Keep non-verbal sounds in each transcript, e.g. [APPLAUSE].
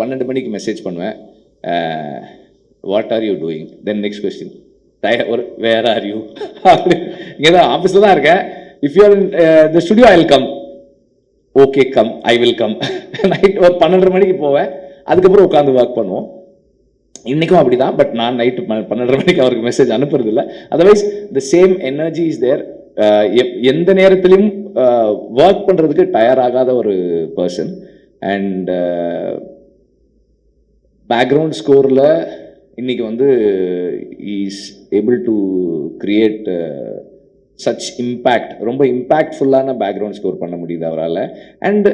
பன்னெண்டு மணிக்கு மெசேஜ் பண்ணுவேன். What are you doing then next question டய ஒரு வேர் ஆர் யூ இங்கே தான் ஆஃபீஸில் தான் இருக்கேன். If you are in the studio I will come okay come I will come night ஒரு பன்னெண்டரை மணிக்கு போவேன். அதுக்கப்புறம் உட்காந்து ஒர்க் பண்ணுவோம். இன்றைக்கும் அப்படி தான் பட் நான் நைட்டு பன்னெண்டரை மணிக்கு அவருக்கு message அனுப்புறதில்ல. Otherwise the same energy is there எந்த நேரத்திலையும் ஒர்க் பண்ணுறதுக்கு டயர் ஆகாத ஒரு பர்சன் அண்ட் பேக்ரவுண்ட் ஸ்கோரில் இன்றைக்கி வந்து is able to create such impact ரொம்ப இம்பேக்ட்ஃபுல்லான பேக்ரவுண்ட் ஸ்கோர் பண்ண முடியுது அவரால். அண்ட்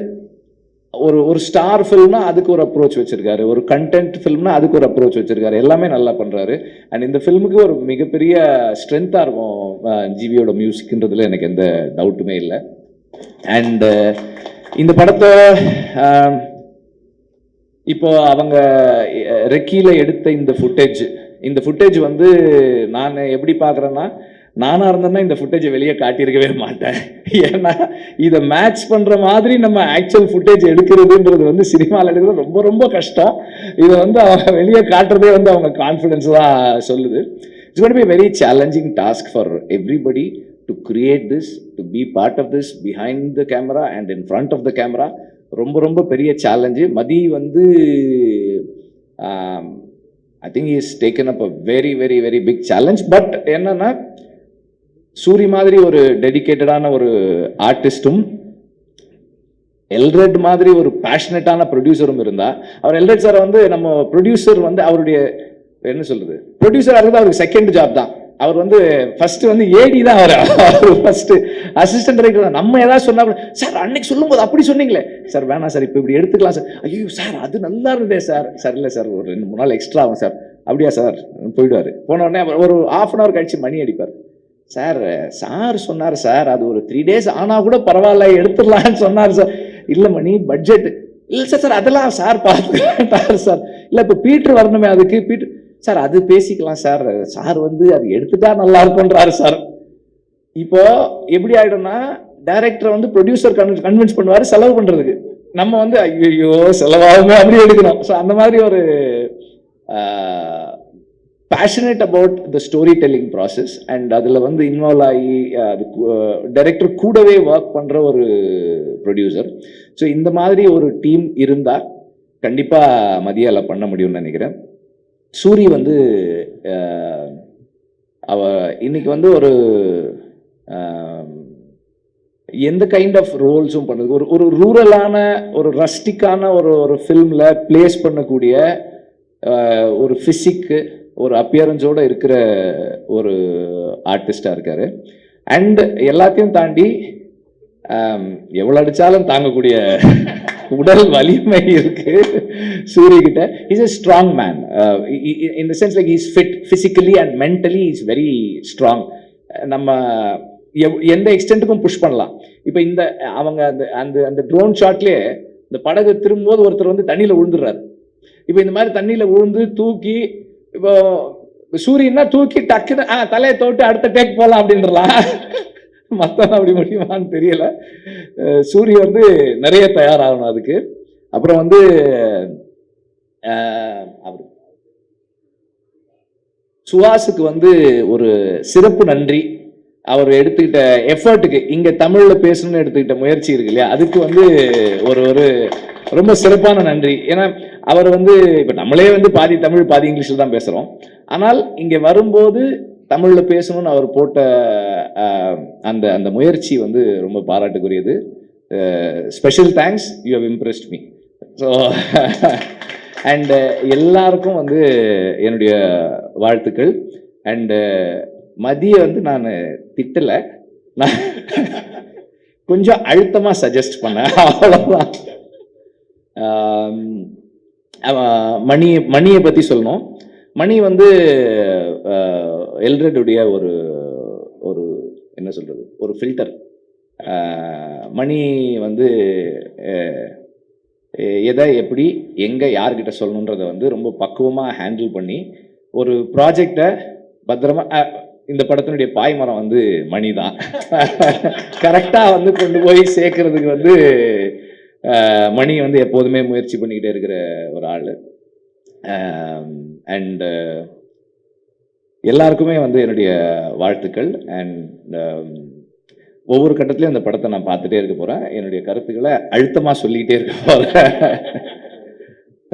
ஒரு ஒரு ஸ்டார் ஃபில்ம்னா அதுக்கு ஒரு அப்ரோச் வச்சுருக்காரு. ஒரு கண்டென்ட் ஃபில்ம்னா அதுக்கு ஒரு அப்ரோச் வச்சுருக்காரு. எல்லாமே நல்லா பண்ணுறாரு அண்ட் இந்த ஃபில்முக்கு ஒரு மிகப்பெரிய ஸ்ட்ரென்த்தாக இருக்கும் uh, ஜிவியோட மியூசிக்ன்றதுல எனக்கு எந்த டவுட்டுமே இல்லை. அண்டு uh, இந்த படத்தை uh, இப்போ அவங்க ரெக்கியில் எடுத்த இந்த ஃபுட்டேஜ் இந்த ஃபுட்டேஜ் வந்து நான் எப்படி பார்க்குறேன்னா நானாக இருந்தேன்னா இந்த ஃபுட்டேஜை வெளியே காட்டியிருக்கவே மாட்டேன். ஏன்னா இதை மேட்ச் பண்ணுற மாதிரி நம்ம ஆக்சுவல் ஃபுட்டேஜ் எடுக்கிறதுன்றது வந்து சினிமாவில் எடுக்கிறது ரொம்ப ரொம்ப கஷ்டம். இதை வந்து அவங்க வெளியே காட்டுறதே வந்து அவங்க கான்ஃபிடென்ஸ் தான் சொல்லுது. It's got be very challenging task for everybody to create this to be part of this behind the camera and in front of the camera ரொம்ப ரொம்ப பெரிய சேலஞ்சு மதி வந்து I think is taken up a very very very big challenge but என்னன்னா சூரி மாதிரி ஒரு டெடிகேட்டடான ஒரு ஆர்டிஸ்டும் எல்ரெட் மாதிரி ஒரு பேஷனட்டான ப்ரொடியூசரும் இருந்தா அவர் எல்ரெட் சார் வந்து நம்ம ப்ரொடியூசர் வந்து அவருடைய என்ன சொல்றது? ப்ரொடியூசராக இருக்கிறது அவருக்கு செகண்ட் ஜாப் தான். அவர் வந்து ஃபர்ஸ்ட் வந்து ஏடி தான் அவர். அவர் ஃபர்ஸ்ட் அசிஸ்டன்ட் டைரக்டர் நம்ம ஏதாவது சொன்னா கூட சார் அன்னைக்கு சொல்லும்போது அப்படி சொன்னீங்களே. சார் வேணாம் சார் இப்போ இப்படி எடுத்துக்கலாம் சார். ஐயோ சார் அது நல்லா இருந்தே சார். சார் இல்லை சார் ஒரு ரெண்டு மூணு நாள் எக்ஸ்ட்ரா ஆகும் சார். அப்படியா சார். போயிடுவார். போன உடனே ஒரு ஆஃப் அன் ஹவர் கழிச்சு மணி அடிப்பார். சார் சார் சொன்னார் சார் அது ஒரு த்ரீ டேஸ் ஆனால் கூட பரவாயில்ல எடுத்துடலாம்னு சொன்னார் சார். இல்லை மணி பட்ஜெட் இல்லை சார் சார் அதெல்லாம் சார் பார்த்துக்கிட்டார் சார். இல்லை இப்போ பீட்ரு வரணுமே அதுக்கு பீட்ரு சார் அது பேசிக்கலாம் சார். சார் வந்து அது எடுத்துட்டா நல்லா இருக்குன்றாரு சார். இப்போ எப்படி ஆயிடும்னா டைரக்டரை வந்து ப்ரொடியூசர் கன்வின்ஸ் பண்ணுவார் செலவு பண்றதுக்கு. நம்ம வந்து ஐயோ செலவாகுமே அப்படி எடுக்கணும். ஸோ அந்த மாதிரி ஒரு passionate about the story telling process and அதில் வந்து இன்வால்வ் ஆகி அது டைரக்டர் கூடவே ஒர்க் பண்ணுற ஒரு ப்ரொடியூசர் ஸோ இந்த மாதிரி ஒரு டீம் இருந்தால் கண்டிப்பாக மதியால பண்ண முடியும்னு நினைக்கிறேன். சூரி வந்து அவ இன்னைக்கு வந்து ஒரு எந்த கைண்ட் ஆஃப் ரோல்ஸும் பண்ணுது. ஒரு ஒரு ரூரலான ஒரு ரஸ்டிக்கான ஒரு ஒரு ஃபில்மில் ப்ளேஸ் பண்ணக்கூடிய ஒரு ஃபிசிக்கு ஒரு அப்பியரன்ஸோடு இருக்கிற ஒரு ஆர்டிஸ்டாக இருக்கார். அண்ட் எல்லாத்தையும் தாண்டி எவ்வளோ அடித்தாலும் தாங்கக்கூடிய உடல் வலிமை இருக்கு. சூரிய கிட்ட is a strong man in the sense like is fit physically and mentally is very strong நம்ம எந்த எக்ஸ்டென்ட்டுக்கும் புஷ் பண்ணலாம். இப்போ இந்த அவங்க அந்த அந்த அந்த ட்ரோன் ஷாட்லேயே இந்த படகு திரும்பும்போது ஒருத்தர் வந்து தண்ணியில் விழுந்துடுறாரு இப்போ இந்த மாதிரி தண்ணியில் விழுந்து தூக்கி இப்போ சூரியன்னா தூக்கி டக்குன்னு ஆ தலையை தோட்டு அடுத்த டேக் போகலாம் அப்படின்றலாம். மற்றவங்க அப்படி முடியுமான்னு தெரியல. சூரிய வந்து நிறைய தயாராகணும் அதுக்கு. அப்புறம் வந்து அவர் சுஹாஸுக்கு வந்து ஒரு சிறப்பு நன்றி. அவர் எடுத்துக்கிட்ட எஃபர்ட்டுக்கு இங்க தமிழ்ல பேசணும்னு எடுத்துக்கிட்ட முயற்சி இருக்கு இல்லையா? அதுக்கு வந்து ஒரு ஒரு ரொம்ப சிறப்பான நன்றி. ஏன்னா அவர் வந்து இப்ப நம்மளே வந்து பாதி தமிழ் பாதி இங்கிலீஷ்ல தான் பேசுறோம். ஆனால் இங்க வரும்போது தமிழில் பேசணும்னு அவர் போட்ட அந்த அந்த முயற்சி வந்து ரொம்ப பாராட்டுக்குரியது. Special thanks you how impressed me so and எல்லாருக்கும் வந்து என்னுடைய வாழ்த்துக்கள். அண்டு மதிய வந்து நான் திட்டலை. நான் கொஞ்சம் அழுத்தமாக சஜஸ்ட் பண்ணேன். அவ்வளோதான் மணி மணியை பற்றி சொல்லணும். மணி வந்து எல்ரெடுடைய ஒரு ஒரு என்ன சொல்கிறது ஒரு ஃபில்டர் மணி வந்து எதை எப்படி எங்கே யார்கிட்ட சொல்லணுன்றதை வந்து ரொம்ப பக்குவமாக ஹேண்டில் பண்ணி ஒரு ப்ராஜெக்டை பத்திரமா இந்த படத்தினுடைய பாய்மரம் வந்து மணி தான். [LAUGHS] கரெக்டாக வந்து கொண்டு போய் சேர்க்கறதுக்கு வந்து மணி வந்து எப்போதுமே முயற்சி பண்ணிக்கிட்டே இருக்கிற ஒரு ஆள். Um, அண்ட் uh, எல்லாருக்குமே வந்து என்னுடைய வாழ்த்துக்கள். அண்ட் um, ஒவ்வொரு கட்டத்துலையும் அந்த படத்தை நான் பார்த்துட்டே இருக்க போகிறேன் என்னுடைய கருத்துக்களை அழுத்தமாக சொல்லிக்கிட்டே இருக்க போகிறேன்